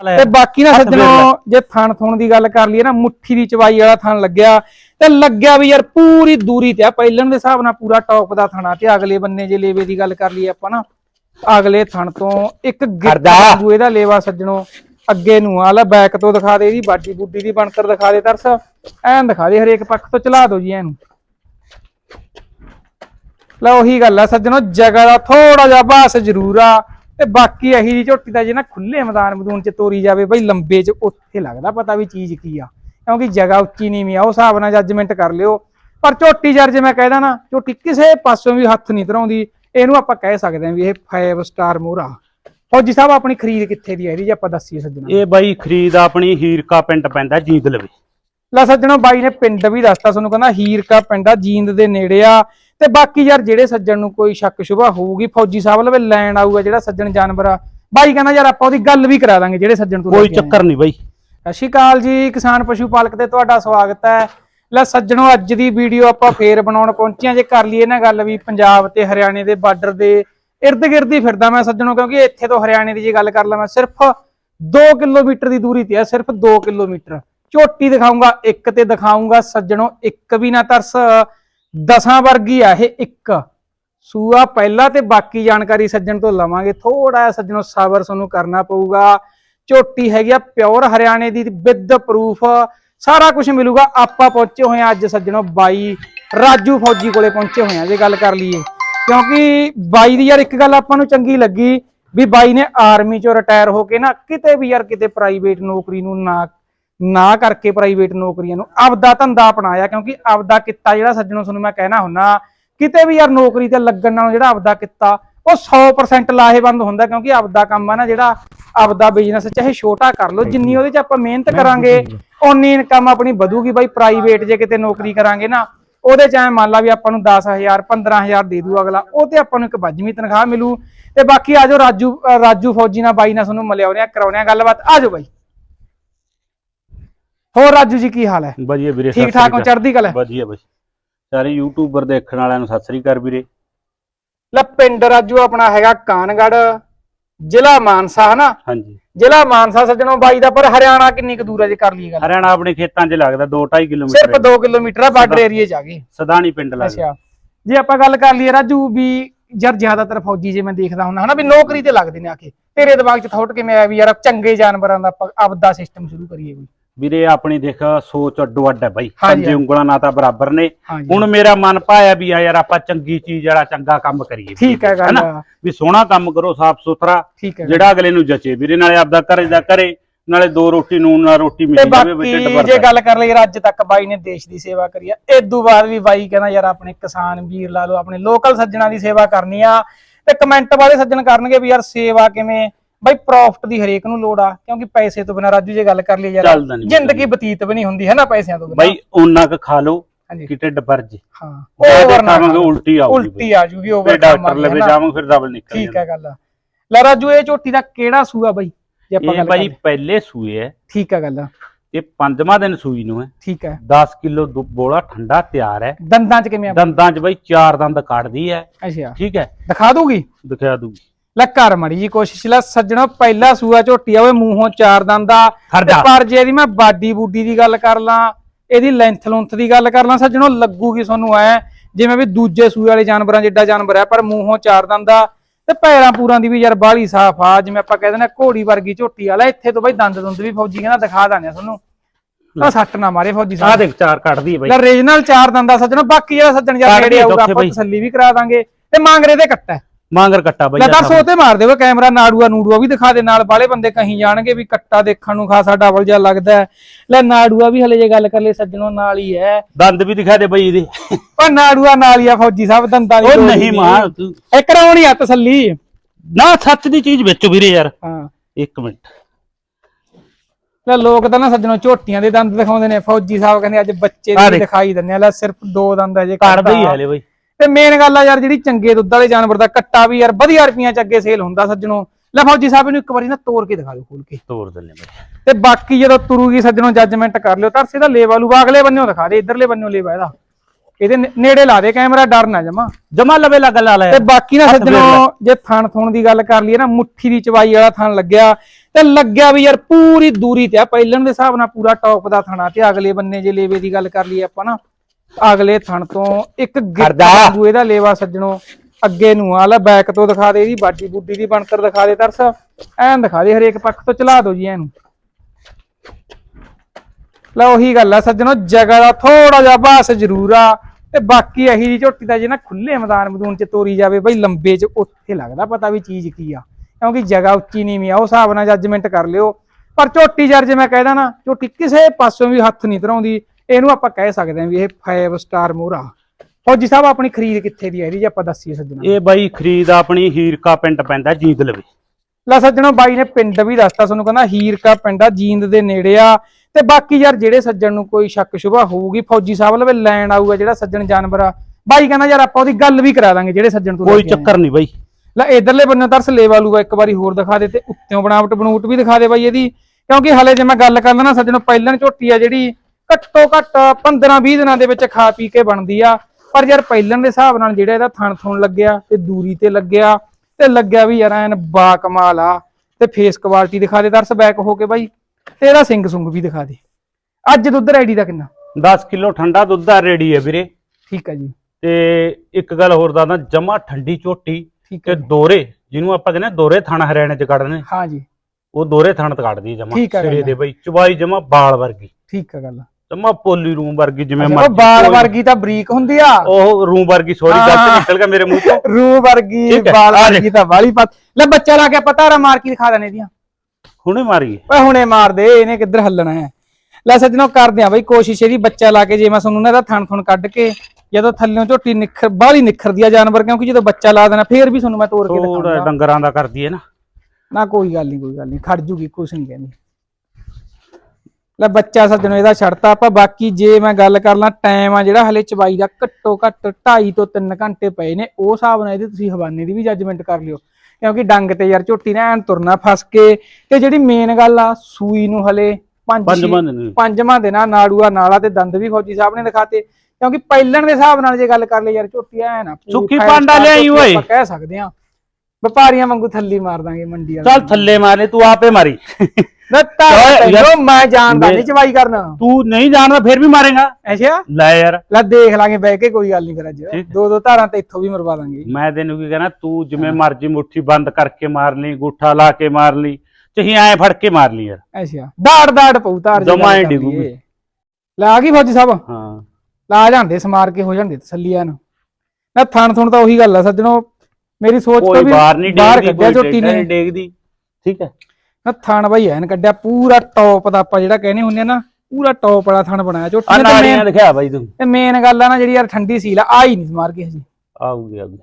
ਤੇ ਬਾਕੀ ਨਾ ਸੱਜਣੋ। ਜੇ ਥਣ ਥੁਣ ਦੀ ਗੱਲ ਕਰ ਲਈਏ ਨਾ ਮੁੱਠੀ ਦੀ ਚਵਾਈ ਵਾਲਾ ਥਣ ਲੱਗਿਆ ਤੇ ਲੱਗਿਆ ਵੀ ਯਾਰ ਪੂਰੀ ਦੂਰੀ ਤੇ ਆ ਪਹਿਲਣ ਦੇ ਹਿਸਾਬ ਨਾਲ ਪੂਰਾ ਟੌਪ ਦਾ ਥਣਾ ਤੇ ਅਗਲੇ ਬੰਨੇ ਜੇ ਲੇਵੇ ਦੀ ਗੱਲ ਕਰ ਲਈਏ ਆਪਾਂ ਨਾ ਅਗਲੇ ਥਣ ਤੋਂ ਇੱਕ। ਗਿੱਟੂ ਇਹਦਾ ਲੇਵਾ ਸੱਜਣੋ ਅੱਗੇ ਨੂੰ ਆ ਲੈ ਬੈਕ ਤੋਂ ਦਿਖਾ ਦੇ ਇਹਦੀ ਬਾਡੀ ਬੁੱਡੀ ਦੀ ਬਣਤਰ ਦਿਖਾ ਦੇ ਤਰਸ ਐਨ ਦਿਖਾ ਦੇ ਹਰੇਕ ਪੱਖ ਤੋਂ ਚਲਾ ਦਿਓ ਜੀ ਇਹਨੂੰ ਲੈ ਉਹੀ ਗੱਲ ਆ ਸੱਜਣੋ ਜਗ੍ਹਾ ਦਾ ਥੋੜਾ ਜਿਹਾ ਬਾਸ ਜ਼ਰੂਰ ਆ ਤੇ ਬਾਕੀ ਇਹੀ ਜੀ ਝੋਟੀ ਦਾ ਜੇ ਨਾ ਖੁੱਲੇ ਮੈਦਾਨ ਮਦੂਨ ਚ ਤੋਰੀ ਜਾਵੇ ਬਈ ਲੰਬੇ ਚ ਉੱਥੇ ਲੱਗਦਾ ਪਤਾ ਵੀ ਚੀਜ਼ ਕੀ ਆ। ਕਿਉਂਕਿ ਜਗ੍ਹਾ ਉੱਚੀ ਨੀਵੀਂ ਆ ਉਹ ਹਿਸਾਬ ਨਾਲ ਜੱਜਮੈਂਟ ਕਰ ਲਿਓ। ਪਰ ਝੋਟੀ ਯਾਰ ਜੇ ਮੈਂ ਕਹਿਦਾ ਨਾ ਝੋਟੀ ਕਿਸੇ ਪਾਸੋਂ ਵੀ ਹੱਥ ਨਹੀਂ ਧਰਾਉਂਦੀ ਇਹਨੂੰ ਆਪਾਂ ਕਹਿ ਸਕਦੇ ਹਾਂ ਵੀ ਇਹ 5 ਸਟਾਰ ਮੋਹਰਾ। ਫੌਜੀ ਸਾਹਿਬ ਆਪਣੀ ਖਰੀਦ ਕਿੱਥੇ ਦੀ ਹੈ ਇਹਦੀ ਜੇ ਆਪਾਂ ਦੱਸੀਏ ਸੱਜਣਾ? ਇਹ ਬਾਈ ਖਰੀਦ ਆਪਣੀ ਹੀਰਕਾ ਪਿੰਡ ਪੈਂਦਾ ਜੀਂਦ ਲਵੇ। ਲੈ ਸੱਜਣੋ ਬਾਈ ਨੇ ਪਿੰਡ ਵੀ ਦੱਸਤਾ ਤੁਹਾਨੂੰ ਕਹਿੰਦਾ ਹੀਰਕਾ ਪਿੰਡ ਆ ਜੀਂਦ ਦੇ ਨੇੜੇ ਆ। ਤੇ ਬਾਕੀ ਯਾਰ ਜਿਹੜੇ ਸੱਜਣ ਨੂੰ ਕੋਈ ਸ਼ੱਕ ਸ਼ੁਬਾ ਹੋਊਗੀ ਫੌਜੀ ਸਾਹਿਬ ਲਵੇ ਲੈਣ ਆਊਗਾ ਜਿਹੜਾ ਸੱਜਣ ਜਾਨਵਰ ਆ। ਬਾਈ ਕਹਿੰਦਾ ਯਾਰ ਆਪਾਂ ਉਹਦੀ ਗੱਲ ਵੀ ਕਰਾ ਦਾਂਗੇ ਜਿਹੜੇ ਸੱਜਣ ਤੋਂ ਕੋਈ ਆ। ਚੱਕਰ ਨਹੀਂ ਬਾਈ। ਸਤਿ ਸ਼੍ਰੀ ਅਕਾਲ ਜੀ ਕਿਸਾਨ ਪਸ਼ੂ ਪਾਲਕ ਤੇ ਤੁਹਾਡਾ ਸਵਾਗਤ ਹੈ। ਲੈ ਸੱਜਣੋ ਅੱਜ ਦੀ ਵੀਡੀਓ ਆਪਾਂ ਫੇਰ ਬਣਾਉਣ ਪਹੁੰਚੇ ਜੇ ਕਰ ਲਈਏ ਨਾ ਗੱਲ ਵੀ ਪੰਜਾਬ ਤੇ ਹਰਿਆਣੇ ਦੇ ਬਾਰਡਰ ਦੇ ਇਰਦ ਗਿਰਦ ਹੀ ਫਿਰਦਾ ਮੈਂ ਸੱਜਣੋ ਕਿਉਂਕਿ ਇੱਥੇ ਤੋਂ ਹਰਿਆਣੇ ਦੀ ਜੇ ਗੱਲ ਕਰ ਲਾਂ ਮੈਂ ਸਿਰਫ 2 ਕਿਲੋਮੀਟਰ ਦੀ ਦੂਰੀ ਤੇ ਹੈ ਸਿਰਫ 2 ਕਿਲੋਮੀਟਰ। ਝੋਟੀ ਦਿਖਾਉਂਗਾ ਇੱਕ ਤੇ ਦਿਖਾਉਂਗਾ ਸੱਜਣੋ ਇੱਕ ਵੀ ਨਾ ਤਰਸ। ਦਸਾਂ ਵਰਗੀ ਆ ਇਹ ਇੱਕ। ਸੂਆ ਪਹਿਲਾ ਤੇ ਬਾਕੀ ਜਾਣਕਾਰੀ ਸੱਜਣ ਤੋਂ ਲਵਾਂਗੇ। ਥੋੜਾ ਜਿਹਾ ਸੱਜਣੋ ਸਬਰ ਤੁਹਾਨੂੰ ਕਰਨਾ ਪਊਗਾ। ਝੋਟੀ ਹੈਗੀ ਆ ਪਿਓਰ ਹਰਿਆਣੇ ਦੀ ਵਿਦ ਪ੍ਰੂਫ ਸਾਰਾ ਕੁਝ ਮਿਲੂਗਾ। ਆਪਾਂ ਪਹੁੰਚੇ ਹੋਏ ਆ ਅੱਜ ਸੱਜਣੋ ਬਾਈ ਰਾਜੂ ਫੌਜੀ ਕੋਲੇ ਪਹੁੰਚੇ ਹੋਏ ਆ ਜੇ ਗੱਲ ਕਰ ਲਈਏ। ਕਿਉਂਕਿ ਬਾਈ ਦੀ ਯਾਰ ਇੱਕ ਗੱਲ ਆਪਾਂ ਨੂੰ ਚੰਗੀ ਲੱਗੀ ਵੀ ਬਾਈ ਨੇ ਆਰਮੀ ਚੋਂ ਰਿਟਾਇਰ ਹੋ ਕੇ ਨਾ ਕਿਤੇ ਵੀ ਯਾਰ ਕਿਤੇ ਪ੍ਰਾਈਵੇਟ ਨੌਕਰੀ ਨੂੰ ਨਾ ਨਾ ਕਰਕੇ ਪ੍ਰਾਈਵੇਟ ਨੌਕਰੀਆਂ ਨੂੰ ਆਪਦਾ ਧੰਦਾ ਅਪਣਾਇਆ ਕਿਉਂਕਿ ਆਪਦਾ ਕਿੱਤਾ ਜਿਹੜਾ ਸੱਜਣੋ ਤੁਹਾਨੂੰ ਮੈਂ ਕਹਿਣਾ ਹੁੰਨਾ ਕਿਤੇ ਵੀ ਯਾਰ ਨੌਕਰੀ ਤੇ ਲੱਗਣ ਨਾਲੋਂ ਜਿਹੜਾ ਆਪਦਾ ਕਿੱਤਾ ਉਹ 100% ਲਾਹੇਵੰਦ ਹੁੰਦਾ ਕਿਉਂਕਿ ਆਪਦਾ ਕੰਮ ਆ ਨਾ ਜਿਹੜਾ ਆਪਦਾ ਬਿਜ਼ਨਸ ਚਾਹੇ ਛੋਟਾ ਕਰ ਲਓ ਜਿੰਨੀ ਉਹਦੇ ਚ ਆਪਾਂ ਮਿਹਨਤ ਕਰਾਂਗੇ ਓਨੀ ਇਨਕਮ ਆਪਣੀ ਵਧੂਗੀ ਬਾਈ ਪ੍ਰਾਈਵੇਟ ਜੇ ਕਿਤੇ ਨੌਕਰੀ ਕਰਾਂਗੇ ਨਾ ਉਹਦੇ ਚ ਐ ਮੰਨ ਲਾ ਵੀ ਆਪਾਂ ਨੂੰ 10000 15000 ਦੇ ਦੂ ਅਗਲਾ ਉਹ ਤੇ ਆਪਾਂ ਨੂੰ ਇੱਕ ਵੱਜਵੀਂ ਤਨਖਾਹ ਮਿਲੂ ਤੇ ਬਾਕੀ ਆਜੋ ਰਾਜੂ ਰਾਜੂ ਫੌਜੀ ਨਾਲ ਬਾਈ ਨਾਲ ਤੁਹਾਨੂੰ ਮਿਲਿਆਉਣੇ ਆ ਕਰਾਉਣੇ ਆ ਗੱਲਬਾਤ ਆਜੋ ਬਾਈ। ਹੋਰ ਰਾਜੂ ਜੀ ਕੀ ਹਾਲ ਹੈ? ਵਧੀਆ ਵੀਰੇ ਠੀਕ ਠਾਕ ਹੋ। ਚੜ੍ਹਦੀ ਕਲਾ ਵਧੀਆ ਬਾਈ ਸਾਰੇ ਯੂਟਿਊਬਰ ਦੇਖਣ ਵਾਲਿਆਂ ਨੂੰ ਸਤਿ ਸ੍ਰੀ ਅਕਾਲ ਵੀਰੇ। ਲੈ ਪਿੰਡ ਰਾਜੂ ਆਪਣਾ ਹੈਗਾ ਕਾਨਗੜ ਜ਼ਿਲ੍ਹਾ ਮਾਨਸਾ ਹਨਾ? ਹਾਂਜੀ। ਜ਼ਿਲ੍ਹਾ ਮਾਨਸਾ ਸੱਜਣੋ ਬਾਈ ਦਾ ਪਰ ਹਰਿਆਣਾ ਕਿੰਨੀ ਕੁ ਦੂਰ ਹੈ ਜੇ ਕਰ ਲਈਏ ਗੱਲ? ਹਰਿਆਣਾ ਆਪਣੇ ਖੇਤਾਂ 'ਚ ਲੱਗਦਾ 2.5 ਸਿਰਫ ਕਿਲੋਮੀਟਰ 2 ਕਿਲੋਮੀਟਰ ਆ ਬਾਰਡਰ ਏਰੀਆ ਚ ਆ ਗਏ। ਸਦਾਨੀ ਪਿੰਡ ਲੱਗਦਾ। ਅੱਛਾ। ਜੇ ਆਪਾਂ ਗੱਲ ਕਰ ਲਈਏ ਰਾਜੂ ਵੀ ਯਾਰ ਜ਼ਿਆਦਾਤਰ ਫੌਜੀ ਜੇ ਮੈਂ ਦੇਖਦਾ ਹੁੰਦਾ ਹਨਾ ਵੀ ਨੌਕਰੀ ਤੇ ਲੱਗਦੇ ਨੇ ਆ ਕੇ। ਤੇਰੇ ਦਿਮਾਗ 'ਚ ਥੋਟ ਕਿਵੇਂ ਆਇਆ ਵੀ ਯਾਰ ਚੰਗੇ ਜਾਨਵਰਾਂ ਦਾ ਆਪਾਂ ਆਪਦਾ ਸਿਸਟਮ ਸ਼ੁਰੂ ਕਰੀਏ ਕੋਈ? ਵੀਰੇ ਆਪਣੀ ਦੇਖ ਸੋਚ ਅੱਡੋ ਅੱਡ ਹੈ ਬਾਈ। ਪੰਜੇ ਉਂਗਲਾਂ ਨਾ ਤਾਂ ਬਰਾਬਰ ਨੇ। ਹੁਣ ਮੇਰਾ ਮਨ ਪਾਇਆ ਵੀ ਆ ਯਾਰ ਆਪਾਂ ਚੰਗੀ ਚੀਜ਼ ਵਾਲਾ ਚੰਗਾ ਕੰਮ ਕਰੀਏ। ਠੀਕ ਹੈ ਗੱਲ? ਵੀ ਸੋਹਣਾ ਕੰਮ ਕਰੋ ਸਾਫ਼ ਸੁਥਰਾ। ਜਿਹੜਾ ਅਗਲੇ ਨੂੰ ਜਚੇ। ਵੀਰੇ ਨਾਲੇ ਆਪਦਾ ਘਰੇ ਦਾ ਕਰੇ ਨਾਲੇ ਦੋ ਰੋਟੀ ਨੂਨ ਨਾਲ ਰੋਟੀ ਤੇ ਮਿਲ ਜਾਵੇ ਵੀ ਢਿੱਡ ਜੇ ਗੱਲ ਕਰ ਲਈਏ ਅੱਜ ਤੱਕ ਬਾਈ ਨੇ ਦੇਸ਼ ਦੀ ਸੇਵਾ ਕਰੀ ਆ। ਇਦੋਂ ਬਾਅਦ ਵੀ ਬਾਈ ਕਹਿੰਦਾ ਯਾਰ ਆਪਣੇ ਕਿਸਾਨ ਵੀਰ ਲਾ ਲਓ ਆਪਣੇ ਲੋਕਲ ਸੱਜਣਾ ਦੀ ਸੇਵਾ ਕਰਨੀ ਆ। ਤੇ ਕਮੈਂਟ ਵਾਲੇ ਸੱਜਣ ਕਰਨਗੇ ਵੀ ਯਾਰ ਸੇਵਾ ਕਿਵੇਂ ਬਾਈ ਪ੍ਰੋਫਿਟ ਦੀ ਹਰੇਕ ਨੂੰ ਲੋੜ ਆ ਕਿਉਂਕਿ ਪੈਸੇ ਤੋਂ ਬਿਨਾਂ ਰਾਜੂ ਜੇ ਗੱਲ ਕਰ ਲਈ ਯਾਰ ਚੱਲਦਾ ਜ਼ਿੰਦਗੀ ਬਤੀਤ ਵੀ ਨਹੀਂ ਹੁੰਦੀ ਹੈ ਨਾ ਪੈਸਿਆਂ ਤੋਂ ਬਿਨਾਂ? ਬਾਈ ਉਹਨਾਂ ਕ ਖਾ ਲਓ ਹਾਂਜੀ। ਕਿ ਢਿੱਡ ਭਰ ਜੇ। ਹਾਂ ਨਾ ਖਾਵਾਂਗੇ। ਉਲਟੀ ਆਊਗੀ ਉਲਟੀ ਆ ਜੂਗੀ ਫਿਰ ਓਵਰ ਡਾਕਟਰ ਲਵੇ ਜਾਵਾਂਗੇ ਫਿਰ ਡਬਲ ਨਿਕਲ ਠੀਕ ਹੈ ਗੱਲ ਲੈ ਰਾਜੂ ਇਹ ਝੋਟੀ ਦਾ ਕਿਹੜਾ ਸੂਆ ਬਾਈ ਜੇ ਆਪਾਂ ਇਹ ਗੱਲ ਬਾਈ ਕਰੀਏ ਪਹਿਲੇ ਸੂਏ ਹੈ ਠੀਕ ਹੈ ਗੱਲ ਇਹ ਪੰਜਵਾਂ ਦਿਨ ਸੂਈ ਨੂੰ ਹੈ। ਠੀਕ ਹੈ। 10 ਕਿਲੋ ਬੋਲਾ ਠੰਡਾ ਤਿਆਰ ਹੈ। ਦੰਦਾਂ 'ਚ ਕਿਵੇਂ ਆ? ਦੰਦਾਂ 'ਚ ਬਾਈ ਚਾਰ ਦੰਦ ਕੱਢਦੀ ਹੈ। ਅੱਛਾ। ਠੀਕ ਹੈ। ਦਿਖਾ ਦੂਗੀ ਦਿਖਾ ਦੂਗੀ ਲੈ ਕਰ ਮੜੀ ਜੀ ਕੋਸ਼ਿਸ਼ ਲੈ ਸੱਜਣੋ ਪਹਿਲਾ ਸੂਆ ਝੋਟੀ ਆ ਓਏ ਮੂੰਹੋਂ ਚਾਰ ਦੰਦ ਦਾ। ਤੇ ਪਰ ਜੇ ਇਹਦੀ ਮੈਂ ਬਾਡੀ ਬੂਡੀ ਦੀ ਗੱਲ ਕਰ ਲਾਂ ਇਹਦੀ ਲੈਂਥ ਲੁੰਥ ਦੀ ਗੱਲ ਕਰ ਲਾਂ ਸੱਜਣੋ ਲੱਗੂਗੀ ਤੁਹਾਨੂੰ ਐ ਜਿਵੇਂ ਵੀ ਦੂਜੇ ਸੂਏ ਵਾਲੇ ਜਾਨਵਰਾਂ ਜਿੱਡਾ ਜਾਨਵਰ ਹੈ ਪਰ ਮੂੰਹੋਂ ਚਾਰ ਦੰਦ ਦਾ। ਤੇ ਪੈਰਾਂ ਪੂਰਾਂ ਦੀ ਵੀ ਯਾਰ ਬਾਹਲੀ ਸਾਫ਼ ਆ ਜਿਵੇਂ ਆਪਾਂ ਕਹਿੰਦੇ ਨੇ ਘੋੜੀ ਵਰਗੀ ਝੋਟੀ ਵਾਲਾ ਇੱਥੇ ਤੋਂ ਬਈ ਦੰਦ ਦੁੰਦ ਵੀ ਫੌਜੀ ਕਹਿੰਦਾ ਦਿਖਾ ਦਾਂਗੇ ਤੁਹਾਨੂੰ। ਆ ਸੱਟ ਨਾ ਮਾਰੇ ਫੌਜੀ ਆਹ ਸਾਹਿਬ। ਦੇਖ ਚਾਰ ਕੱਢਦੀ ਹੈ ਬਾਈ। ਲੈ ਰੀਜਨਲ ਚਾਰ ਦੰਦ ਦਾ ਸੱਜਣੋ ਬਾਕੀ ਜਿਹੜਾ ਸੱਜਣ ਯਾਰ ਨੇੜੇ ਆਊਗਾ ਉੱਥੇ ਆਪਾਂ ਬਈ। ਤਸੱਲੀ ਵੀ ਕਰਾ ਦਾਂਗੇ। ਤੇ ਮੰਗਰੇ ਦੇ ਕੱਟਾ ਹੈ। ਮਾਂਗਰ ਕੱਟਾ ਬਾਈ ਲੈ ਆਹ ਦਰਸੋ ਤੇ ਮਾਰ ਦੇਵੇ ਕੈਮਰਾ ਨਾੜੂਆ ਨੂੜੂਆ ਵੀ ਦਿਖਾ ਦੇ ਨਾਲ ਬਾਲੇ ਬੰਦੇ ਕਹੀਂ ਜਾਣਗੇ ਵੀ ਕੱਟਾ ਦੇਖਣ ਨੂੰ ਖਾਸਾ ਡਬਲ ਜਿਹਾ ਲੱਗਦਾ। ਲੈ ਨਾੜੂਆ ਵੀ ਹਲੇ ਜੇ ਗੱਲ ਕਰ ਲਈ ਸੱਜਣੋਂ ਨਾਲ ਹੀ ਹੈ। ਦੰਦ ਵੀ ਦਿਖਾ ਦੇ ਬਾਈ ਇਹਦੇ। ਉਹ ਨਾੜੂਆ ਨਾਲ ਹੀ ਆ ਫੌਜੀ ਸਾਹਿਬ ਦੰਦਾਂ ਦੀ ਉਹ ਨਹੀਂ ਮਾਂ ਤੂੰ ਇਹ ਕਰਾਉਣੀ ਆ ਤਸੱਲੀ ਨਾ ਸੱਚ ਦੀ ਚੀਜ਼ ਵਿੱਚ ਵੀਰੇ ਯਾਰ। ਹਾਂ। ਇੱਕ ਮਿੰਟ। ਲੈ ਲੋਕ ਤਾਂ ਨਾ ਸੱਜਣੋਂ ਝੋਟੀਆਂ ਦੇ ਦੰਦ ਦਿਖਾਉਂਦੇ ਨੇ ਫੌਜੀ ਸਾਹਿਬ ਕਹਿੰਦੇ ਅੱਜ ਬੱਚੇ ਦੇ ਦੇਖ। ਦਿਖਾਈ ਦਿੰਦੇ ਆ। ਲੈ ਸਿਰਫ ਦੋ ਦੰਦ ਅਜੇ ਕੱਢਦਾ। ਹੈ ਹਲੇ ਬਾਈ। ਤੇ ਮੇਨ ਗੱਲ ਆ ਯਾਰ ਜਿਹੜੀ ਚੰਗੇ ਦੁੱਧ ਵਾਲੇ ਜਾਨਵਰ ਦਾ ਕੱਟਾ ਵੀ ਯਾਰ ਵਧੀਆ ਰੁਪਈਆਂ ਚ ਅੱਗੇ ਸੇਲ ਹੁੰਦਾ ਸੱਜਣੋਂ। ਲੈ ਫੌਜੀ ਸਾਹਿਬ ਇਹਨੂੰ ਇੱਕ ਵਾਰੀ ਨਾ ਤੋੜ ਕੇ ਦਿਖਾ ਦਿਓ ਖੋਲ ਕੇ। ਤੋੜ ਦਿੰਨੇ ਬਾਈ। ਤੇ ਬਾਕੀ ਜਦੋਂ ਤੁਰੂਗੀ ਸੱਜਣੋਂ ਜੱਜਮੈਂਟ ਕਰ ਲਿਓ। ਤਰਸੇ ਦਾ ਲੇਵਾ ਲੂਵਾ ਅਗਲੇ ਬੰਨਿਓ ਦਿਖਾ ਦੇ ਇਧਰਲੇ ਬੰਨਿਓ ਲੇਵਾ ਇਹਦਾ। ਇਹਦੇ ਨੇ- ਨੇੜੇ ਲਾ ਦੇ ਕੈਮਰਾ ਡਰ ਨਾ ਜਮਾ। ਜਮਾ ਲਵੇ ਲੱਗ ਲਾ ਲੈ। ਤੇ ਬਾਕੀ ਨਾ ਸੱਜਣੋਂ ਜੇ ਥਣ ਥੁਣ ਦੀ ਗੱਲ ਕਰ ਲਈਏ ਨਾ ਮੁੱਠੀ ਦੀ ਚਵਾਈ ਵਾਲਾ ਥਣ ਲੱਗਿਆ। ਤੇ ਲੱਗਿਆ ਵੀ ਯਾਰ ਪੂਰੀ ਦੂਰੀ ਤੇ ਆ ਪਹਿਲਣ ਦੇ ਹਿਸਾਬ ਨਾਲ ਪੂਰਾ ਟੌਪ ਦਾ ਥਣਾ ਤੇ ਅਗਲੇ ਬੰਨੇ ਜੇ ਲੇਵੇ ਦੀ ਗੱਲ ਕਰ ਲਈਏ ਆਪਾਂ ਨਾ। ਅਗਲੇ ਥਣ ਤੋਂ ਇੱਕ ਗਿਰਦਾ ਵਾਂਗੂ ਇਹਦਾ ਲੇਵਾ ਸੱਜਣੋ। ਅੱਗੇ ਨੂੰ ਆ ਲੈ ਬੈਕ ਤੋਂ ਦਿਖਾ ਦੇ ਇਹਦੀ ਬਾਡੀ ਬੁੱਡੀ ਦੀ ਬਣਤਰ ਦਿਖਾ ਦੇ ਤਰਸ। ਐਨ ਦਿਖਾ ਦੇ ਹਰੇਕ ਪੱਖ ਤੋਂ ਚਲਾ ਦਿਓ ਜੀ ਇਹਨੂੰ। ਲੈ ਉਹੀ ਗੱਲ ਆ ਸੱਜਣੋ ਜਗ੍ਹਾ ਦਾ ਥੋੜਾ ਜਿਹਾ ਬਾਸ ਜ਼ਰੂਰ ਆ। ਤੇ ਬਾਕੀ ਇਹੀ ਜੀ ਝੋਟੀ ਦਾ ਜੇ ਨਾ ਖੁੱਲੇ ਮੈਦਾਨ ਮਦੂਨ ਚ ਤੋਰੀ ਜਾਵੇ ਬਈ ਲੰਬੇ ਚ ਉੱਥੇ ਲੱਗਦਾ ਪਤਾ ਵੀ ਚੀਜ਼ ਕੀ ਆ। ਕਿਉਂਕਿ ਜਗ੍ਹਾ ਉੱਚੀ ਨੀਵੀਂ ਆ ਉਸ ਹਿਸਾਬ ਨਾਲ ਜੱਜਮੈਂਟ ਕਰ ਲਿਓ। ਪਰ ਝੋਟੀ ਯਾਰ ਜੇ ਮੈਂ ਕਹਿਦਾ ਨਾ ਝੋਟੀ ਕਿਸੇ ਪਾਸੋਂ ਵੀ ਹੱਥ ਨਹੀਂ ਧਰਾਉਂਦੀ। ਇਹਨੂੰ ਆਪਾਂ ਕਹਿ ਸਕਦੇ ਹਾਂ ਵੀ ਇਹ 5 ਸਟਾਰ ਮੋਹਰਾ। ਫੌਜੀ ਸਾਹਿਬ ਆਪਣੀ ਖਰੀਦ ਕਿੱਥੇ ਦੀ ਹੈ ਇਹਦੀ? ਜੇ ਆਪਾਂ ਦੱਸੀਏ ਸੱਜਣਾ। ਇਹ ਬਾਈ ਖਰੀਦ ਆਪਣੀ ਹੀਰਕਾ ਪਿੰਡ ਪੈਂਦਾ ਜੀਂਦ ਲਵੇ। ਲੈ ਸੱਜਣੋ ਬਾਈ ਨੇ ਪਿੰਡ ਵੀ ਦੱਸਤਾ ਤੁਹਾਨੂੰ ਕਹਿੰਦਾ ਹੀਰਕਾ ਪਿੰਡ ਆ ਜੀਂਦ ਦੇ ਨੇੜੇ ਆ। ਤੇ ਬਾਕੀ ਯਾਰ ਜਿਹੜੇ ਸੱਜਣ ਨੂੰ ਕੋਈ ਸ਼ੱਕ ਸ਼ੁਬਾ ਹੋਊਗੀ ਫੌਜੀ ਸਾਹਿਬ ਲਵੇ ਲੈਣ ਆਊਗਾ ਜਿਹੜਾ ਸੱਜਣ ਜਾਨਵਰ ਆ। ਬਾਈ ਕਹਿੰਦਾ ਯਾਰ ਆਪਾਂ ਉਹਦੀ ਗੱਲ ਵੀ ਕਰਾ ਦਾਂਗੇ ਜਿਹੜੇ ਸੱਜਣ ਤੋਂ ਲੈ ਕੋਈ। ਚੱਕਰ ਨਹੀਂ ਬਾਈ। ਲੈ ਇਧਰਲੇ ਬੰਨੇ ਤਰਸ ਲੇਵਾ ਲੂਗਾ ਇੱਕ ਵਾਰੀ ਹੋਰ ਦਿਖਾ ਦੇ ਤੇ ਉੱਤੋਂ ਬਣਾਵਟ ਬਣੂਟ ਵੀ ਦਿਖਾ ਦੇ ਬਾਈ ਇਹਦੀ। ਕਿਉਂਕਿ ਹਲੇ ਜੇ ਮੈਂ ਗੱਲ ਕਰਦਾ ਨਾ ਸੱਜਣੋ ਪਹਿਲਣ ਝੋਟੀ ਆ ਜਿਹੜੀ ਘੱਟੋ ਘੱਟ 15 20 ਦਿਨਾਂ ਦੇ ਵਿੱਚ ਖਾ ਪੀ ਕੇ ਬਣਦੀ ਆ। ਪਰ ਯਾਰ ਪਹਿਲਣ ਦੇ ਹਿਸਾਬ ਨਾਲ ਜਿਹੜਾ ਇਹਦਾ ਥਣ ਥੁਣ ਲੱਗਿਆ ਤੇ ਦੂਰੀ ਤੇ ਲੱਗਿਆ ਤੇ ਲੱਗਿਆ ਵੀ ਯਾਰ ਐਨ ਬਾ ਕਮਾਲ ਆ। ਤੇ ਫੇਸ ਕੁਆਲਿਟੀ ਦਿਖਾ ਦੇ ਤਰਸ ਬੈਕ ਹੋ ਕੇ ਬਾਈ। ਤੇ ਇਹਦਾ ਸਿੰਘ ਸੁੰਗ ਵੀ ਦਿਖਾ ਦੇ। ਅੱਜ ਦੁੱਧ ਰੈਡੀ ਦਾ ਕਿੰਨਾ? 10 ਕਿਲੋ ਠੰਡਾ ਦੁੱਧ ਆ ਰੈਡੀ ਹੈ ਵੀਰੇ। ਠੀਕ ਆ ਜੀ। ਤੇ ਇੱਕ ਗੱਲ ਹੋਰ ਦੱਸਦਾ ਜਮਾ ਠੰਡੀ ਝੋਟੀ ਤੇ ਹੈ ਦੋਰੇ ਜਿਹਨੂੰ ਆਪਾਂ ਕਹਿੰਦੇ ਦੋਰੇ ਥਣ ਹਰਿਆਣੇ ਚ ਕੱਢਨੇ ਹਾਂ ਜੀ। ਉਹ ਦੋਰੇ ਥਣ ਤੇ ਕੱਢਦੀ ਜਮਾ ਸਿਰੇ। ਦੇ ਬਾਈ ਚੁਬਾਈ ਜਮਾ ਬਾਲ ਵਰਗੀ। ਠੀਕ ਆ ਗੱਲ ਜਮਾ ਪੋਲੀ ਰੂਮ ਵਰਗੀ ਜਿਵੇਂ ਉਹ ਬਾਲ ਵਰਗੀ ਤਾਂ ਬਰੀਕ ਹੁੰਦੀ ਆ। ਉਹ ਰੂਮ ਵਰਗੀ ਸੋਰੀ। ਗਲਤ ਨਿਕਲ ਗਿਆ ਮੇਰੇ ਮੂੰਹ ਤੋਂ। ਰੂ ਵਰਗੀ ਬਾਲ ਵਰਗੀ ਤਾਂ ਵਾਲੀ ਪਤ ਲੈ ਬੱਚਾ ਲਾ ਕੇ ਪਤਾਰਾ ਮਾਰ ਕੇ ਦਿਖਾ ਦਨੇ ਦੀਆਂ ਹੁਣੇ ਮਾਰੀਏ। ਓਏ ਹੁਣੇ ਮਾਰ ਦੇ ਇਹਨੇ ਕਿੱਧਰ ਹੱਲਣਾ ਹੈ? ਲੈ ਸੱਜਣੋ ਕਰਦੇ ਆ ਬਈ ਕੋਸ਼ਿਸ਼ ਇਹਦੀ ਬੱਚਾ ਲਾ ਕੇ ਜੇ ਮੈਂ ਤੁਹਾਨੂੰ ਨਾ ਇਹਦਾ ਥਣ ਥਣ ਕੱਢ ਕੇ ਜਦੋਂ ਥੱਲਿਓਂ ਝੋਟੀ ਨਿਖਰ ਬਾਹਲੀ ਨਿਖਰਦੀ ਆ ਜਾਨਵਰ ਕਿਉਂਕਿ ਜਦੋਂ ਬੱਚਾ ਲਾ ਦੇਣਾ ਫੇਰ ਵੀ ਤੁਹਾਨੂੰ ਮੈਂ ਤੋੜ ਕੇ ਦਿਖਾਉਂਦਾ। ਡੰਗਰਾਂ ਦਾ ਕਰਦੀ ਹੈ ਨਾ। ਨਾ ਕੋਈ ਗੱਲ ਨਹੀਂ ਕੋਈ ਗੱਲ ਨਹੀਂ ਖੜ ਜੂਗੀ ਕੁਛ ਨਹੀਂ ਕਹਿੰਦੀ। ਲੈ ਬੱਚਾ ਸੱਜਣੋ ਇਹਦਾ ਛੱਡਤਾ ਆਪਾਂ ਬਾਕੀ ਜੇ ਮੈਂ ਗੱਲ ਕਰ ਲਾਂ ਟਾਈਮ ਆ ਜਿਹੜਾ ਹਲੇ ਚਬਾਈ ਦਾ ਘੱਟੋ ਘੱਟ 2.5 ਤੋਂ 3 ਘੰਟੇ ਪਏ ਨੇ ਉਹ ਹਿਸਾਬ ਨਾਲ ਇਹਦੇ ਤੁਸੀਂ ਹਵਾਨੇ ਦੀ ਵੀ ਜੱਜਮੈਂਟ ਕਰ ਲਿਓ। ਕਿਉਂਕਿ ਡੰਗ ਤੇ ਯਾਰ ਝੋਟੀ ਨੇ ਐਨ ਤੁਰਨਾ ਫਸ ਕੇ ਤੇ ਜਿਹੜੀ ਮੇਨ ਗੱਲ ਆ ਸੂਈ ਨੂੰ ਹਲੇ ਪੰਜਵਾਂ ਦਿਨ। ਆ ਨਾੜੂਆ ਨਾਲਾ ਤੇ ਦੰਦ ਵੀ ਫੌਜੀ ਸਾਹਿਬ ਨੇ ਦਿਖਾਤੇ। ਕਿਉਂਕਿ ਪਹਿਲਣ ਦੇ ਹਿਸਾਬ ਨਾਲ ਜੇ ਗੱਲ ਕਰ ਲਈ ਯਾਰ ਝੋਟੀ ਐ ਨਾ ਸੁੱਕੀ ਪਾਂਡਾ ਲਿਆਈ ਓਏ। ਆਪਾਂ ਕਹਿ ਸਕਦੇ ਆ ਵਪਾਰੀਆਂ ਵਾਂਗੂ ਥੱਲੀ ਮਾਰ ਦਾਂਗੇ ਮੰਡੀ ਵਾਲੇ ਚੱਲ ਥੱਲੇ ਮਾਰੇ ਤੂੰ ਆਪੇ ਮਾਰੀ। ਓਏ, ਯਾਰ- ਤੈਨੂੰ ਮੈਂ ਜਾਣਦਾ ਮੇ- ਨਹੀਂ ਚਵਾਈ ਕਰਨਾ। ਤੂੰ ਨਹੀਂ ਜਾਣਦਾ ਫਿਰ ਵੀ ਮਾਰੇਗਾ। ਅੱਛਾ? ਲੈ ਯਾਰ। ਲੈ ਦੇਖ ਲਾਂਗੇ ਬਹਿ ਕੇ ਕੋਈ ਗੱਲ ਨਹੀਂ ਫਿਰ ਅੱਜ। ਠੀਕ। ਦੋ ਦੋ ਧਾਰਾਂ ਤੇ ਇੱਥੋਂ ਵੀ ਮਰਵਾ ਦਾਂਗੇ ਮੈਂ ਤੈਨੂੰ ਕੀ ਕਹਿਣਾ ਤੂੰ ਜਿਵੇਂ ਮਰਜ਼ੀ ਮੁੱਠੀ ਬੰਦ ਕਰਕੇ ਮਾਰ ਲਈ ਗੁੱਠਾ ਲਾ ਕੇ ਮਾਰ ਲਈ ਚਾਹੀ ਐ ਫੜ ਕੇ ਮਾਰ ਲਈ ਯਾਰ। ਅੱਛਾ। ਦਾੜ ਦਾੜ ਪਊ ਧਾਰ ਜਮਾਂ ਹੀ ਡਿੱਗੂਗੀ। ਲੈ ਆ ਗਈ ਫੌਜੀ ਸਾਹਿਬ? ਹਾਂ। ਲਾ ਜਾਂਦੇ ਸਮਾਰ ਕੇ ਹੋ ਜਾਂਦੇ ਤਸੱਲੀਆਂ ਨੂੰ ਨਾ ਥਣ ਥੁਣ ਤਾਂ ਉਹੀ ਗੱਲ ਆ ਸੱਜਣੋ ਮੇਰੀ ਸੋਚ ਤੋਂ ਕੋਈ ਵੀ ਬਾਹਰ ਨਹੀਂ ਬਾਹਰ ਡੇਗਦੀ ਕੱਢਿਆ ਕੋਈ ਝੋਟੀ ਨੇ। ਨਹੀਂ ਡੇਗਦੀ ਠੀਕ ਹੈ? ਨਾ ਥਣ ਬਈ ਐਨ ਕੱਢਿਆ ਪੂਰਾ ਟੌਪ ਦਾ ਆਪਾਂ ਜਿਹੜਾ ਕਹਿੰਦੇ ਹੁੰਦੇ ਆ ਨਾ ਪੂਰਾ ਟੌਪ ਵਾਲਾ ਥਣ ਬਣਾਇਆ ਝੋਟੀ ਆ ਨੇ ਤੇ ਨਾਲੀਆਂ main- ਦਿਖਾ ਬਾਈ ਤੂੰ। ਤੇ ਮੇਨ ਗੱਲ ਆ ਨਾ ਜਿਹੜੀ ਯਾਰ ਠੰਡੀ ਸੀਲ ਆ ਆਈ ਨਹੀਂ ਮਾਰ ਕੇ ਹਜੇ। ਆਊਗੀ ਆਊਗੀ।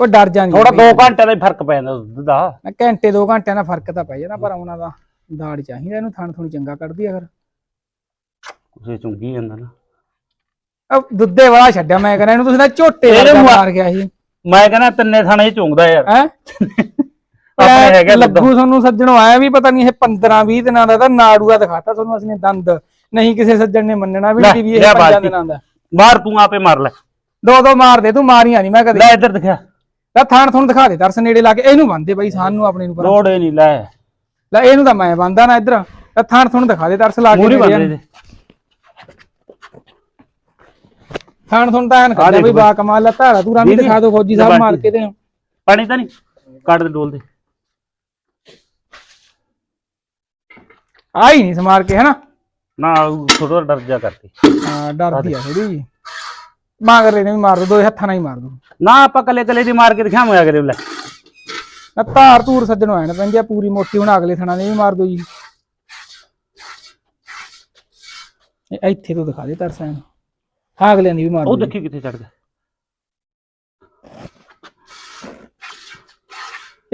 ਉਹ ਡਰ ਜਾਂਦੀ ਥੋੜਾ ਬਈ। 2 ਘੰਟੇ ਦਾ ਹੀ ਫ਼ਰਕ ਪੈ ਜਾਂਦਾ ਦੁੱਧ ਦਾ। ਨਾ ਘੰਟੇ ਦੋ ਘੰਟਿਆਂ ਦਾ ਫ਼ਰਕ ਤਾਂ ਪੈ ਜਾਂਦਾ ਪਰ ਉਹਨਾਂ ਦਾ ਦਾੜ ਚਾਹੀਦਾ ਇਹਨੂੰ ਥਣ ਥੁਣ ਚੰਗਾ ਕੱਢਦੀ ਆ ਫਿਰ। ਉਸੇ ਚੁੰਗੀ ਜਾਂਦਾ ਨਾ। ਉਹ ਦੁੱਧੇ ਵਾਲਾ ਛੱਡਿਆ ਮੈਂ ਕਹਿੰਦਾ ਇਹਨੂੰ ਤੁਸੀਂ ਨਾ ਝੋਟੇ ਵਰਗਾ ਮਾਰ ਗਿਆ ਸੀ ਮੈਂ ਕਹਿੰਦਾ ਤਿੰਨੇ ਥਾਣੇ ਚ ਚੁੰਗਦਾ ਯਾਰ। ਹੈ? ਆਪਣੇ ਹੈਗਾ ਦੁੱਧ ਲੱਗੂ ਤੁਹਾਨੂੰ ਸੱਜਣੋਂ ਆਇਆ ਵੀ ਪਤਾ ਨਹੀਂ ਇਹ 15 20 ਦਿਨਾਂ ਦਾ ਤਾਂ ਨਾੜੂਆ ਦਿਖਾਤਾ ਤੁਹਾਨੂੰ ਅਸੀਂ ਨੇ ਦੰਦ। ਨਹੀਂ ਕਿਸੇ ਸੱਜਣ ਨੇ ਮੰਨਣਾ ਵੀ ਲੈ, ਵੀ ਇਹ ਲਿਆ 5 ਬਾਲਟੀ। ਦਿਨਾਂ ਦਾ। ਮਾਰ ਤੂੰ ਆਪੇ ਮਾਰ ਲੈ। ਦੋ ਦੋ ਮਾਰ ਦੇ ਤੂੰ ਮਾਰੀਆਂ ਨਹੀਂ ਮੈਂ ਕਦੇ। ਲੈ ਇੱਧਰ ਦਿਖਾ। ਲੈ ਥਾਣ ਥੁਣ ਦਿਖਾ ਦੇ ਤਰਸ ਨੇੜੇ ਲਾ ਕੇ। ਇਹਨੂੰ ਬੰਦੇ ਬਾਈ ਸਾਨ ਆਪਣੇ ਨੂੰ ਪਰਾਂ। ਲੋੜ ਹੀ ਨਹੀਂ ਲੈ। ਲੈ ਇਹਨੂੰ ਤਾਂ ਮੈਂ ਬੰਦਾ ਨਾ ਇੱਧਰ। ਲੈ ਥਾਣ ਥੁਣ ਦਿਖਾ ਦੇ ਤਰਸ ਲਾ ਕੇ ਮੂਰੀ ਬੰਦ ਆ। ਦੇ ਥਾਣ ਥੁਣ ਤਾਂ ਐਨ ਆ ਕਰਦਾ ਦੇਖ ਬਈ ਬਈ। ਬਾ ਕਮਾਲ ਲੈ ਧਾਰਾ ਤੂਰਾ ਵੀ ਦਿਖਾ ਦਿਓ ਫੌਜੀ ਸਾਹਿਬ। ਮਾਰ ਕੇ ਤੇ। ਪਾਣੀ ਤਾਂ ਨਹੀਂ ਕੱਢ ਦੇ ਡੋਲ ਦੇ। ਆਈ ਨਹੀਂ ਸਮਾਰ ਕੇ ਹੈਨਾ? ਨਾ ਥੋੜਾ ਡਰ ਜਾ ਕਰਤੀ ਹਾਂ ਡਰਦੀ ਆ ਥੋੜੀ ਜੀ ਮਾਗਰੇ ਨੇ ਵੀ ਮਾਰ ਦੋ ਦੋ ਹੱਥਾਂ ਨਾਲ ਹੀ ਮਾਰ ਦੋ। ਨਾ ਆਪਾਂ ਕੱਲੇ ਕੱਲੇ ਦੀ ਮਾਰ ਕੇ ਦਿਖਾਵਾਂਗੇ ਅਗਲੇ ਲੈ। ਨਾ ਧਾਰ ਧੂਰ ਸੱਜਣੋਂ ਆਣ ਪੈਂਦੀ ਆ ਪੂਰੀ ਮੋਟੀ ਹੁਣ ਅਗਲੇ ਥਣਾ ਨੇ ਵੀ ਮਾਰ ਦੋ ਜੀ। ਇਹ ਇੱਥੇ ਤੋਂ ਦਿਖਾ ਦੇ ਤਰਸਾਂ ਹਾਂ ਅਗਲਿਆਂ ਦੀ ਵੀ ਮਾਰ ਉਹ ਦੇਖੀ ਕਿੱਥੇ ਚੜ ਗਿਆ।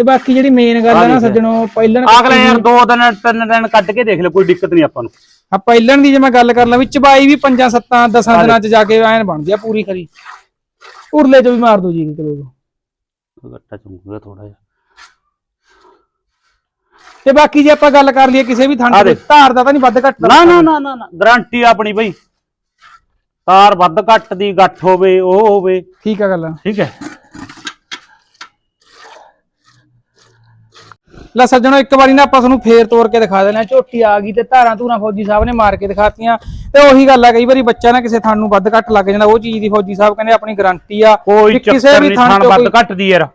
ਤੇ ਬਾਕੀ ਜਿਹੜੀ ਮੇਨ ਗੱਲ ਆ ਨਾ। ਸੱਜਣੋਂ ਪਹਿਲਣ ਅਗਲੇ ਯਾਰ ਦੋ ਦਿਨ ਤਿੰਨ ਦਿਨ ਕੱਢ ਕੇ ਦੇਖ ਲੈ ਕੋਈ ਦਿੱਕਤ ਨਹੀਂ ਆਪਾਂ ਨੂੰ। ਆ ਪਹਿਲਣ ਦੀ ਜੇ ਮੈਂ ਗੱਲ ਕਰ ਲਾਂ ਵੀ ਚਬਾਈ ਵੀ ਪੰਜਾਂ ਸੱਤਾਂ ਦਸਾਂ ਦਿਨਾਂ ਚ ਜਾ ਕੇ ਐਨ ਬਣਦੀ ਆ ਪੂਰੀ ਖਰੀ। ਉਰਲੇ ਚ ਵੀ ਮਾਰ ਦੋ ਜੀ ਕਿਲੋ ਤੋਂ ਗੱਟਾ ਚੁੰਗੂਗਾ ਥੋੜਾ ਜਿਹਾ। ਤੇ ਬਾਕੀ ਜੇ ਆਪਾਂ ਗੱਲ ਕਰ ਲਈਏ ਕਿਸੇ ਵੀ ਥਾਂ ਦੇਖ। ਧਾਰ ਦਾ ਤਾਂ ਨਹੀਂ ਵੱਧ ਘੱਟ ਨਾ ਨਾ ਨਾ ਨਾ ਨਾ ਗਾਰੰਟੀ ਆਪਣੀ ਬਈ। ਤਾਰ ਵੱਧ ਘੱਟ ਦੀ ਗੱਠ ਹੋਵੇ ਉਹ ਹੋਵੇ। ਠੀਕ ਆ ਗੱਲ। ਠੀਕ ਹੈ। ਲੈ ਸੱਜਣੋ ਇੱਕ ਵਾਰੀ ਨਾ ਆਪਾਂ ਤੁਹਾਨੂੰ ਫੇਰ ਤੋੜ ਕੇ ਦਿਖਾ ਆ ਝੋਟੀ ਆ ਗਈ ਤੇ ਧਾਰਾਂ ਧੂਰਾਂ ਫੌਜੀ ਸਾਹਿਬ ਨੇ ਮਾਰ ਕੇ ਦਿਖਾਤੀਆਂ। ਤੇ ਉਹੀ ਗੱਲ ਆ ਕਈ ਵਾਰੀ ਬੱਚਾ ਨਾ ਕਿਸੇ ਥਣ ਨੂੰ ਵੱਧ ਘੱਟ ਲੱਗ ਜਾਂਦਾ ਉਹ ਚੀਜ਼ ਦੀ ਫੌਜੀ ਸਾਹਿਬ ਕਹਿੰਦੇ ਆਪਣੀ ਗਾਰੰਟੀ ਆ ਕੋਈ ਵੀ ਚੱਕਰ ਨਹੀਂ ਥਣ ਚੋਂ ਵੱਧ ਘੱਟ ਦੀ ਯਾਰ।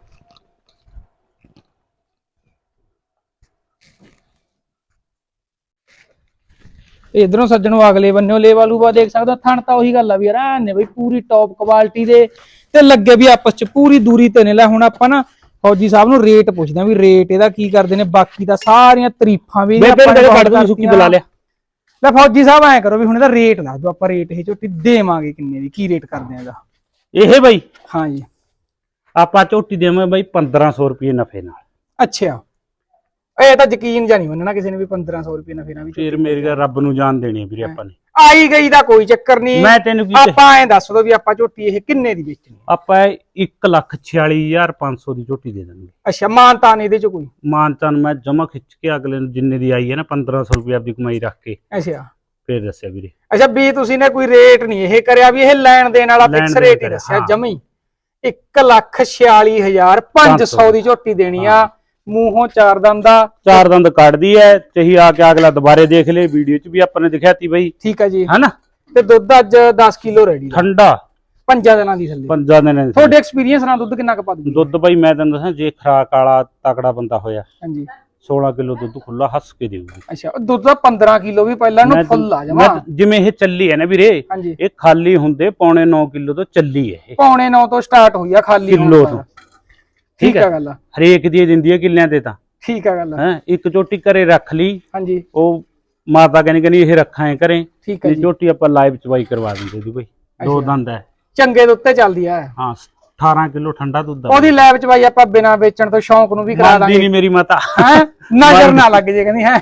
ਇਧਰੋਂ ਸੱਜਣੋਂ ਅਗਲੇ ਬੰਨਿਓ ਲੇਵਾ ਲੂਵਾ ਦੇਖ ਸਕਦੇ ਥਣ ਤਾਂ ਉਹੀ ਗੱਲ ਆ ਵੀ ਯਾਰ ਐਨ ਬਈ ਪੂਰੀ ਟੌਪ ਕੁਆਲਿਟੀ ਦੇ ਤੇ ਲੱਗੇ ਵੀ ਆਪਸ ਚ ਪੂਰੀ ਦੂਰੀ ਤੇ ਨੇ। ਲੈ ਹੁਣ ਆਪਾਂ ਨਾ ਫੌਜੀ ਸਾਹਿਬ ਨੂੰ ਰੇਟ ਪੁੱਛਦੇ ਵੀ ਰੇਟ ਇਹਦਾ ਕੀ ਕਰਦੇ ਨੇ ਬਾਕੀ ਤਾਂ ਸਾਰੀਆਂ ਤਰੀਫਾਂ ਵੀ ਆਪਾਂ ਨੇ ਫੜ ਸੁੱਕੀ। ਬੁਲਾ ਲਿਆ। ਲੈ ਫੌਜੀ ਸਾਹਿਬ ਐ ਕਰੋ ਵੀ ਹੁਣ ਇਹਦਾ ਰੇਟ ਦੱਸ ਦਿਓ ਆਪਾਂ ਰੇਟ ਇਹ ਝੋਟੀ ਦੇਵਾਂਗੇ ਕਿੰਨੇ ਦੀ ਕੀ ਰੇਟ ਕਰਦੇ ਆ ਇਹਦਾ? ਇਹ ਬਈ ਹਾਂ ਜੀ। ਆਪਾਂ ਝੋਟੀ ਦੇਵਾਂ ਬਈ 1500 ਰੁਪਏ ਨਫੇ ਨਾਲ। ਅੱਛਾ। ਇਹ ਤਾਂ ਯਕੀਨ ਜਾਂ ਨਹੀਂ ਮੰਨਣਾ ਕਿਸੇ ਨੇ ਵੀ 1500 ਰੁਪਏ ਨਾਲ ਫੇਰਾ ਵੀ ਫਿਰ ਮੇਰੀ ਰੱਬ ਨੂੰ ਜਾਨ ਦੇਣੀ ਵੀਰੇ ਆਪਾਂ ਨੇ। ਆਈ ਗਈ ਦਾ ਕੋਈ ਚੱਕਰ ਨਹੀਂ। ਮੈਂ ਤੈਨੂੰ ਕੀ ਕਿਹਾ? ਆਪਾਂ ਐ ਦੱਸ ਦਿਓ ਵੀ ਆਪਾਂ ਝੋਟੀ ਇਹ ਕਿੰਨੇ ਦੀ ਵੇਚਣੀ ਆਪਾਂ 146500 ਦੀ ਝੋਟੀ ਦੇ ਦਾਂਗੇ ਅੱਛਾ ਮਾਨਤਾ ਨਹੀਂ ਇਹਦੇ ਚ ਕੋਈ? ਮਾਨਤਨ ਮੈਂ ਜਮਾ ਖਿੱਚ ਕੇ ਅਗਲੇ ਨੂੰ ਜਿੰਨੇ ਦੀ ਆਈ ਹੈ ਨਾ 1500 ਰੁਪਏ ਆਪਦੀ ਕਮਾਈ ਰੱਖ ਕੇ। ਅੱਛਾ। ਫਿਰ ਦੱਸਿਆ ਵੀਰੇ। ਅੱਛਾ ਵੀ ਤੁਸੀਂ ਨੇ ਕੋਈ ਰੇਟ ਨਹੀਂ ਇਹ ਕਰਿਆ ਵੀ ਇਹ ਲੈਣ ਦੇਣ ਵਾਲਾ ਲੈਣ ਫਿਕਸ ਦੇਣ ਰੇਟ ਹੀ ਕਰਿਆ, ਦੱਸਿਆ ਹਾਂ। ਜਮੀ 146500 ਦੀ। ਝੋਟੀ ਦੇਣੀ ਆ। ਮੂੰਹੋਂ ਚਾਰ ਦੰਦ ਚਾਰ ਦੰਦ ਕੱਢਦੀ ਹੈ ਚਾਹੀ ਆ ਕੇ ਅਗਲਾ ਦੁਬਾਰੇ ਦੇਖ ਲੇ ਵੀਡੀਓ 'ਚ ਵੀ ਆਪਾਂ ਨੇ ਦਿਖਾਇਆ ਤੀ ਬਈ। ਠੀਕ ਆ ਜੀ। ਹਨਾ? ਤੇ ਦੁੱਧ ਅੱਜ 10 ਕਿਲੋ ਰੈਡੀ ਠੰਡਾ। ਪੰਜਾਂ ਦਿਨਾਂ ਦੀ ਥੱਲੇ। ਪੰਜਾਂ ਦਿਨਾਂ ਦੇ ਤੁਹਾਡੇ ਐਕਸਪੀਰੀਅੰਸ ਨਾਲ ਦੁੱਧ ਕਿੰਨਾ ਕੁ ਪਾ ਦੂੰਗੀ ਦੁੱਧ ਬਈ ਮੈਂ ਤੈਨੂੰ ਦੱਸਾਂ ਜੇ ਖਰਾਕ ਵਾਲਾ ਤਕੜਾ ਬੰਦਾ ਹੋਇਆ ਹਾਂਜੀ। 16 ਕਿਲੋ ਦੁੱਧ ਖੁੱਲਾ ਹੱਸ ਕੇ ਦੇਊਗੀ। ਅੱਛਾ ਉਹ ਦੁੱਧ ਦਾ 15 ਕਿਲੋ ਵੀ ਪਹਿਲਾਂ ਨੂੰ ਫੁੱਲ ਆ ਜਾਵਾ। ਜਿਵੇਂ ਇਹ ਚੱਲੀ ਹੈ ਨਾ ਵੀਰੇ ਇਹ ਖਾਲੀ ਹੁੰਦੇ ਪੌਣੇ 9 ਕਿਲੋ ਤੋਂ ਚੱਲੀ ਹੈ ਇਹ। ਪੌਣੇ 9 ਤੋਂ ਸਟਾਰਟ ਹੋਈ ਆ ਖਾਲੀ ਕਿਲੋ ਤੋਂ। ਠੀਕ ਆ ਹੈ। ਗੱਲ ਹਰੇਕ ਦੀ ਦਿੰਦੀ ਹੈ ਕਿੱਲਿਆਂ ਤੇ ਤਾਂ। ਠੀਕ ਆ ਗੱਲ ਹੈ ਇੱਕ ਝੋਟੀ ਘਰੇ ਰੱਖ ਲਈ। ਹਾਂਜੀ। ਉਹ ਮਾਤਾ ਕਹਿੰਦੀ ਕਹਿੰਦੀ ਇਹ ਰੱਖਾਂ ਹੈ ਘਰੇ। ਠੀਕ ਆ ਇਹ ਜੀ। ਝੋਟੀ ਆਪਾਂ ਲਾਈਵ ਚਵਾਈ ਕਰਵਾ ਦਿੰਦੇ ਦੀ ਬਈ। ਦੋ। ਦੰਦ ਹੈ। ਚੰਗੇ ਦੁੱਧ ਤੇ ਚੱਲਦੀ ਆ। ਹਾਂ 18 ਕਿਲੋ ਠੰਡਾ ਦੁੱਧ ਆ ਉਹਦੀ ਲੈਬ ਚ ਬਾਈ ਆਪਾਂ ਬਿਨਾ ਵੇਚਣ ਤੋਂ ਸ਼ੌਂਕ ਨੂੰ ਵੀ ਕਰਾ ਦਾਂਗੇ। ਨਹੀਂ ਮੇਰੀ ਮਾਤਾ। ਹੈ? ਨਜ਼ਰ ਨਾ ਲੱਗ ਜੇ ਕਹਿੰਦੀ ਹੈ।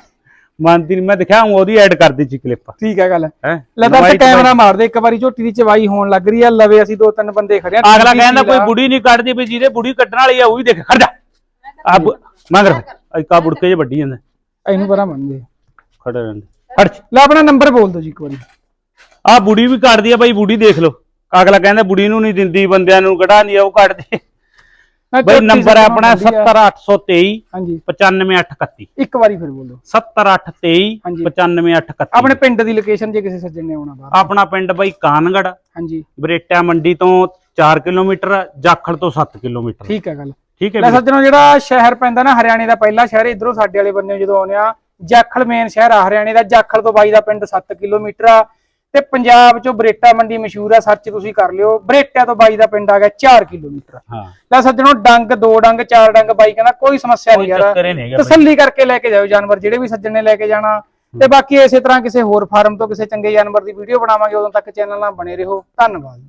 ਮੰਨਦੀ ਨਹੀਂ ਮੈਂ ਦਿਖਾਇਆ ਉਹਦੀ ਐਡ ਕਰਦੀ ਸੀ ਕਲਿੱਪ ਠੀਕ ਆ ਗੱਲ। ਹੈ? ਲੈ ਤਾਂ ਤੇ ਕੈਮਰਾ ਮਾਰ ਦੇ ਇੱਕ ਵਾਰੀ ਝੋਟੀ ਦੀ ਚਵਾਈ ਹੋਣ ਲੱਗ ਰਹੀ ਆ ਲਵੇ ਅਸੀਂ ਦੋ ਤਿੰਨ ਬੰਦੇ ਖੜੇ ਆ ਅਗਲਾ ਕਹਿੰਦਾ ਕੋਈ ਬੁੜੀ ਨਹੀਂ ਕੱਢਦੀ ਵੀ ਜਿਹਦੇ ਬੁੜੀ ਕੱਢਣ ਵਾਲੀ ਆ ਉਹ ਵੀ ਦੇਖ ਖੜ ਜਾ। ਆ ਮੰਗ ਰਿਹਾ ਇੱਕ ਬੁੜਕੇ ਜੇ ਵੱਡੀ ਜਾਂਦਾ। ਇਹਨੂੰ ਪਰਾਂ ਮੰਨਦੇ ਖੜੇ ਰਹਿੰਦੇ। ਹਟ ਲੈ ਆਪਣਾ ਨੰਬਰ ਬੋਲ ਦਿਓ ਜੀ ਇੱਕ ਵਾਰੀ। ਆ ਬੁੜੀ ਵੀ ਕੱਢਦੀ ਆ ਬਾਈ ਬੁੜੀ ਦੇਖ ਲਓ। ਅਗਲਾ ਕਹਿੰਦਾ ਬੁੜੀ ਨੂੰ ਨਹੀਂ ਦਿੰਦੀ ਬੰਦਿਆਂ ਨੂੰ ਕਢਾਉਂਦੀ ਆ ਉਹ ਕੱਢਦੇ ਬਾਈ ਨੰਬਰ ਹੈ ਆਪਣਾ ਵਧੀਆ। 70823 ਹਾਂਜੀ। 95831 ਇੱਕ ਵਾਰੀ ਫਿਰ ਬੋਲੋ। 70823 ਹਾਂਜੀ। 95831 ਆਪਣੇ ਪਿੰਡ ਦੀ ਲੋਕੇਸ਼ਨ ਜੇ ਕਿਸੇ ਸੱਜਣ ਨੇ ਆਉਣਾ ਬਾਹਰ। ਆਪਣਾ ਪਿੰਡ ਬਾਈ ਕਾਨਗੜ। ਹਾਂਜੀ। ਬਰੇਟਾ ਮੰਡੀ ਤੋਂ 4 ਕਿਲੋਮੀਟਰ ਜਾਖਲ ਤੋਂ 7 ਕਿਲੋਮੀਟਰ। ਠੀਕ ਹੈ ਗੱਲ। ਠੀਕ ਹੈ ਲੈ ਵੀਰੇ? ਸੱਜਣੋ ਜਿਹੜਾ ਸ਼ਹਿਰ ਪੈਂਦਾ ਨਾ ਹਰਿਆਣੇ ਦਾ ਪਹਿਲਾ ਸ਼ਹਿਰ ਇਧਰੋਂ ਸਾਡੇ ਵਾਲੇ ਬੰਨੇ ਜਦੋਂ ਆਉਂਦੇ ਆ ਜਾਖਲ ਮੇਨ ਸ਼ਹਿਰ ਆ ਹਰਿਆਣੇ ਦਾ ਜਾਖਲ ਤੋਂ ਬਾਈ ਦਾ ਪਿੰਡ 7 ਕਿਲੋਮੀਟਰ ਆ। ਤੇ ਪੰਜਾਬ ਚੋਂ ਬਰੇਟਾ ਮੰਡੀ ਮਸ਼ਹੂਰ ਆ ਸਰਚ ਤੁਸੀਂ ਕਰ ਲਿਓ। ਬਰੇਟਾ ਤੋਂ ਬਾਈ ਦਾ ਪਿੰਡ ਆ ਗਿਆ 4 ਕਿਲੋਮੀਟਰ। ਹਾਂ। ਲੈ ਸੱਜਣੋ ਡੰਗ ਦੋ ਡੰਗ ਚਾਰ ਡੰਗ ਬਾਈ ਕਹਿੰਦਾ ਕੋਈ ਸਮੱਸਿਆ ਨਹੀਂ ਯਾਰ। ਤਸੱਲੀ ਕਰਕੇ ਲੈ ਕੇ ਜਾਓ ਜਾਨਵਰ ਜਿਹੜੇ ਵੀ ਸੱਜਣ ਨੇ ਲੈ ਕੇ ਜਾਣਾ। ਤੇ ਬਾਕੀ ਇਸੇ ਤਰ੍ਹਾਂ ਕਿਸੇ ਹੋਰ ਫਾਰਮ ਤੋਂ ਕਿਸੇ ਚੰਗੇ ਜਾਨਵਰ ਦੀ ਵੀਡੀਓ ਬਣਾਵਾਂਗੇ ਉਦੋਂ ਤੱਕ ਚੈਨਲ ਨਾਲ ਬਣੇ ਰਹੋ। ਧੰਨਵਾਦ।